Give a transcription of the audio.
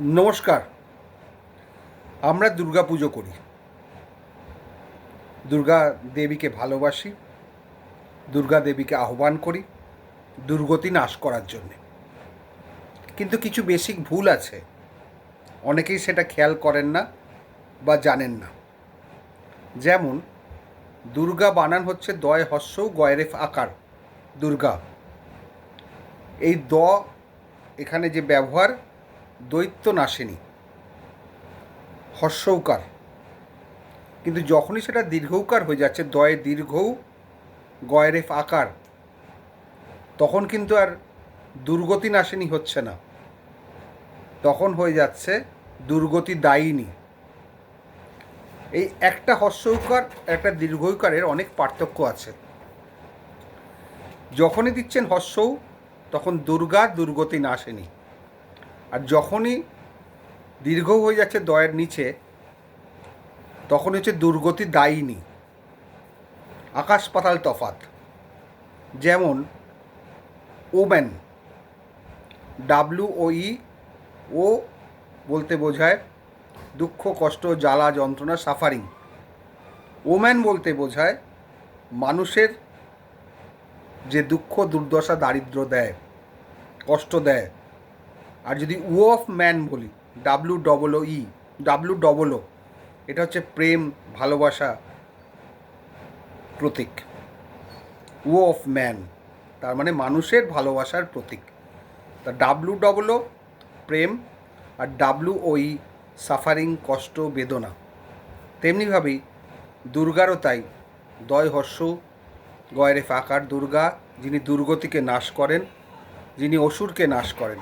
নমস্কার, আমরা দুর্গা পুজো করি। দুর্গা দেবীকে ভালোবাসি, দুর্গা দেবীকে আহ্বান করি দুর্গতি নাশ করার জন্যে। কিন্তু কিছু বেসিক ভুল আছে। অনেকেই সেটা খেয়াল করেন না বা জানেন না। যেমন, দুর্গা বানান হচ্ছে দয়, হস্য, গয়রেফ, আকার, দুর্গা। এই দ এখানে যে ব্যবহার দৈত্য নাসেনি হর্ষৌকার। কিন্তু যখনই সেটা দীর্ঘৌকার হয়ে যাচ্ছে, দয়ে দীর্ঘৌ গয়রেফ আকার, তখন কিন্তু আর দুর্গতি নাসেনি হচ্ছে না। তখন হয়ে যাচ্ছে দুর্গতি দায়িনী। এই একটা হর্ষৌকার, একটা দীর্ঘৌকারের অনেক পার্থক্য আছে। যখনই দিচ্ছেন হর্ষৌ, তখন দুর্গা দুর্গতি নাসেনি আর যখনই দীর্ঘ হয়ে যাচ্ছে দয়ের নিচে তখন হচ্ছে দুর্গতি দায়িনী। আকাশ পাতাল তফাত যেমন ওম্যান, ডাব্লিউ ও ই ও বলতে বোঝায় দুঃখ, কষ্ট, জ্বালা, যন্ত্রণা সাফারিং ওম্যান বলতে বোঝায় মানুষের যে দুঃখ, দুর্দশা, দারিদ্র দেয়, কষ্ট দেয়। আর যদি ও অফ ম্যান বলি W double O E W double O এটা হচ্ছে প্রেম, ভালোবাসা, প্রতীক। ও অফ ম্যান, তার মানে মানুষের ভালোবাসার প্রতীক। তা ডাব্লু ডবল ও প্রেম, আর ডাব্লু ও ই সাফারিং কষ্ট, বেদনা। তেমনিভাবেই দুর্গারও তাই, দয় হর্ষ, গয়রে ফাঁকার দুর্গা, যিনি দুর্গতিকে নাশ করেন, যিনি অসুরকে নাশ করেন।